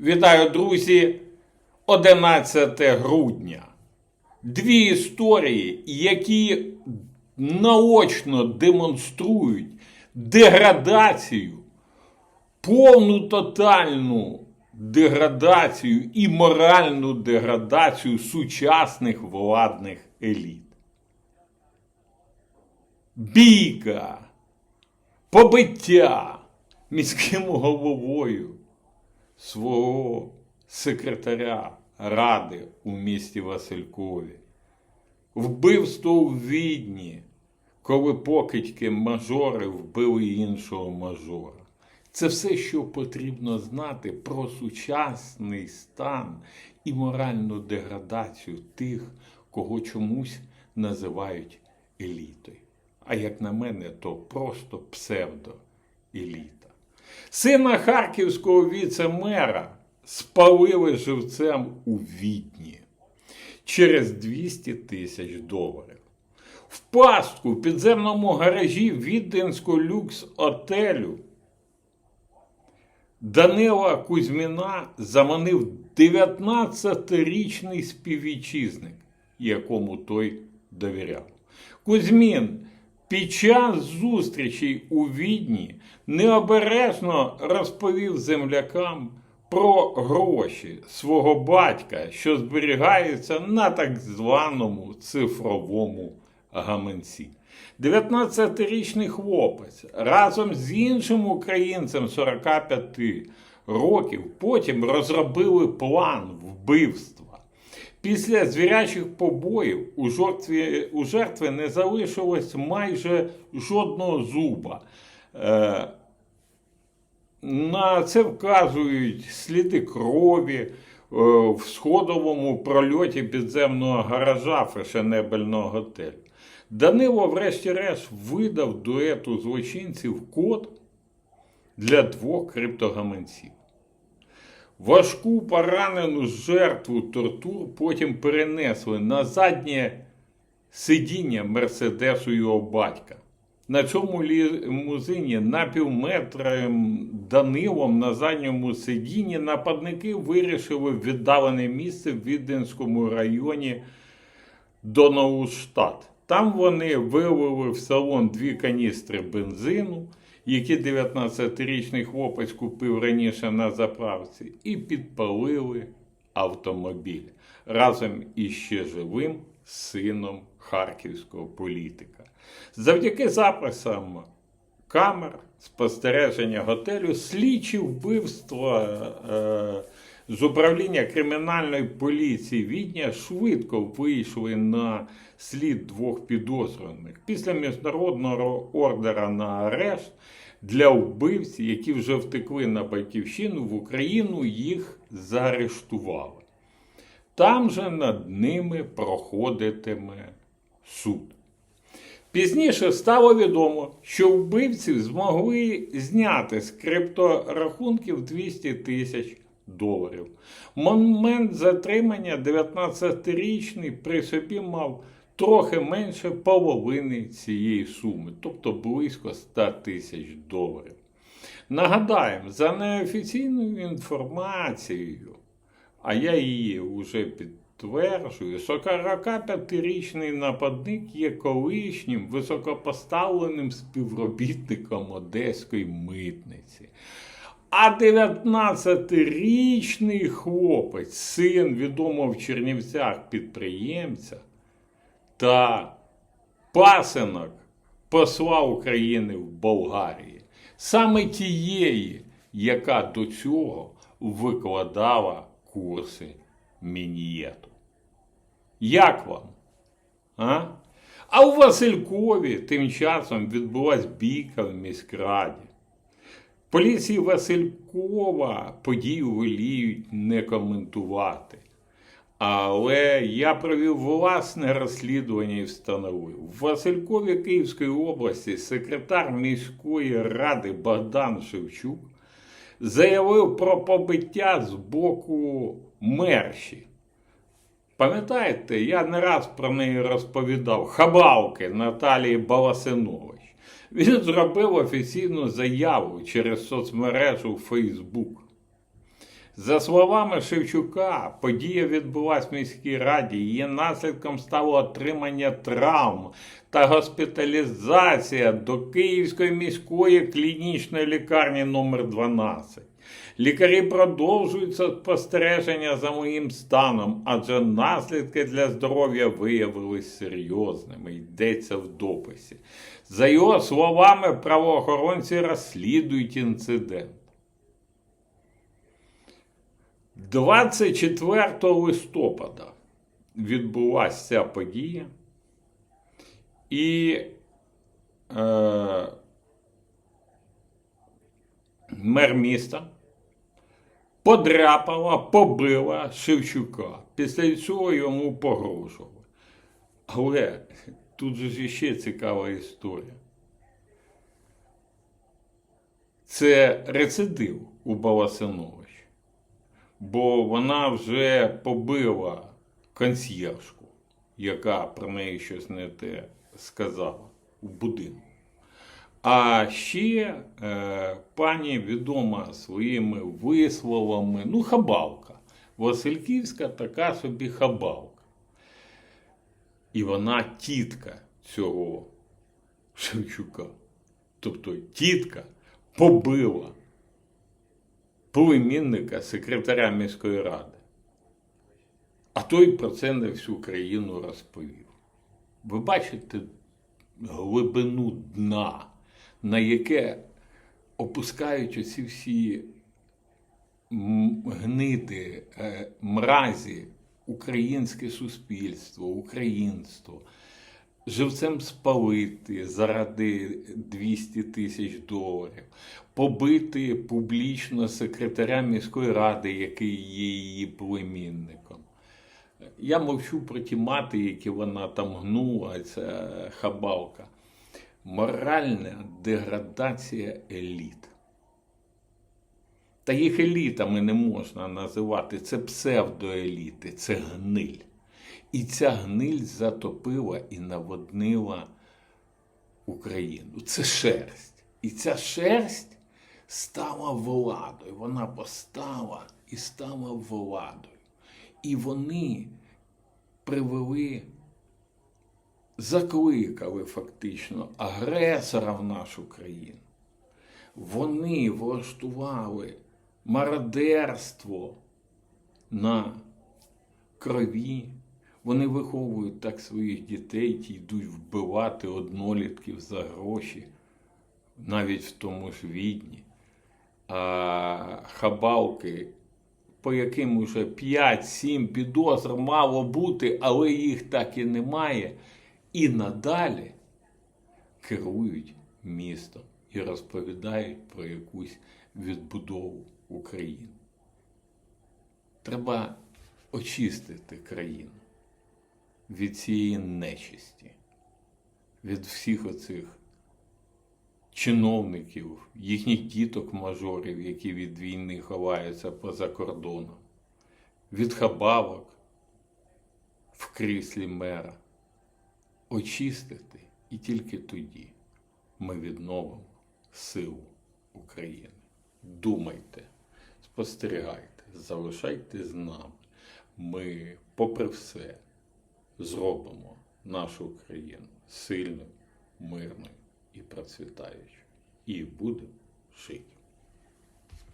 Вітаю, друзі! 11 грудня. Дві історії, які наочно демонструють деградацію, повну тотальну деградацію і моральну деградацію сучасних владних еліт. Бійка, побиття міським головою свого секретаря ради у місті Василькові, вбивство у Відні, коли покидьки мажори вбили іншого мажора. Це все, що потрібно знати про сучасний стан і моральну деградацію тих, кого чомусь називають елітою. А як на мене, то просто псевдоеліта. Сина харківського віце-мера спалили живцем у Відні через 200 тисяч доларів. В пастку в підземному гаражі Віденського люкс отелю Данила Кузьміна заманив 19-річний співвітчизник, якому той довіряв. Кузьмін під час зустрічей у Відні необережно розповів землякам про гроші свого батька, що зберігаються на так званому цифровому гаманці. 19-річний хлопець разом з іншим українцем 45 років потім розробили план вбивства. Після звірячих побоїв у жертві, у жертви не залишилось майже жодного зуба. Е, на це вказують сліди крові е, в сходовому прольоті підземного гаража фешенебельного готелю. Данило, врешті-решт, видав дуету злочинців код для двох криптогаманців. Важку поранену жертву тортур потім перенесли на заднє сидіння Мерседесу його батька. На цьому лімузині напівметрим Данилом на задньому сидінні нападники вирішили віддалене місце в Віденському районі Донаустат. Там вони вилили в салон дві каністри бензину, які 19-річний хлопець купив раніше на заправці, і підпалили автомобіль разом із ще живим сином харківського політика. Завдяки записам камер спостереження готелю, слідчі вбивства е, з управління кримінальної поліції Відня швидко вийшли на слід двох підозрюваних після міжнародного ордера на арешт для вбивців, які вже втекли на батьківщину в Україну, їх заарештували. Там же над ними проходитиме суд. Пізніше стало відомо, що вбивці змогли зняти з крипторахунків 200 тисяч доларів. Момент затримання 19-річний при собі мав трохи менше половини цієї суми, тобто близько 100 тисяч доларів. Нагадаємо, за неофіційною інформацією, а я її вже підтверджую, 45-річний нападник є колишнім високопоставленим співробітником Одеської митниці. А 19-річний хлопець, син відомого в Чернівцях підприємця та пасинок посла України в Болгарії, саме тієї, яка до цього викладала курси мінієту. Як вам? А? А у Василькові тим часом відбулась бійка в міськраді. Поліції Василькова подію воліють не коментувати. Але я провів власне розслідування і встановив. В Василькові Київської області секретар міської ради Богдан Шевчук заявив про побиття з боку мерші. Пам'ятаєте, я не раз про неї розповідав Хабалки Наталії Баласинович. Він зробив офіційну заяву через соцмережу Facebook. За словами Шевчука, подія відбулась в міській раді. Її наслідком стало отримання травм та госпіталізація до Київської міської клінічної лікарні номер 12. Лікарі продовжують спостереження за моїм станом, адже наслідки для здоров'я виявились серйозними, йдеться в дописі. За його словами, правоохоронці розслідують інцидент. 24 листопада відбулася ця подія, і е, мер міста подряпала, побила Шевчука. Після цього йому погрожували. Але тут же ще цікава історія. Це рецидив у Баласинович, бо вона вже побила консьєржку, яка про неї щось не те сказала в будинку. А ще е, пані відома своїми висловами, ну, хабалка. Васильківська така собі хабалка. І вона тітка цього Шевчука. Тобто тітка побила племінника секретаря міської ради. А той про це на всю країну розповів. Ви бачите глибину дна, на яке опускають оці всі гниди, е, мразі, українське суспільство, українство. Живцем спалити заради 200 тисяч доларів, побити публічно секретаря міської ради, який є її племінником. Я мовчу про ті мати, які вона там гнула, ця хабалка. Моральна деградація еліт. Та їх елітами не можна називати. Це псевдоеліти, це гниль. І ця гниль затопила і наводнила Україну. Це шерсть. І ця шерсть стала владою. Вона постала і стала владою. І вони привели, закликали фактично агресора в нашу країну. Вони влаштували мародерство на крові. Вони виховують так своїх дітей, ті йдуть вбивати однолітків за гроші, навіть в тому ж відні. А хабалки, по яким уже 5-7 підозр мало бути, але їх так і немає, і надалі керують містом і розповідають про якусь відбудову України. Треба очистити країну від цієї нечисті, від всіх оцих чиновників, їхніх діток-мажорів, які від війни ховаються поза кордоном, від хабавок в кріслі мера. Очистити і тільки тоді ми відновимо силу України. Думайте, спостерігайте, залишайте з нами. Ми, попри все, зробимо нашу країну сильною, мирною і процвітаючою. І будемо жити.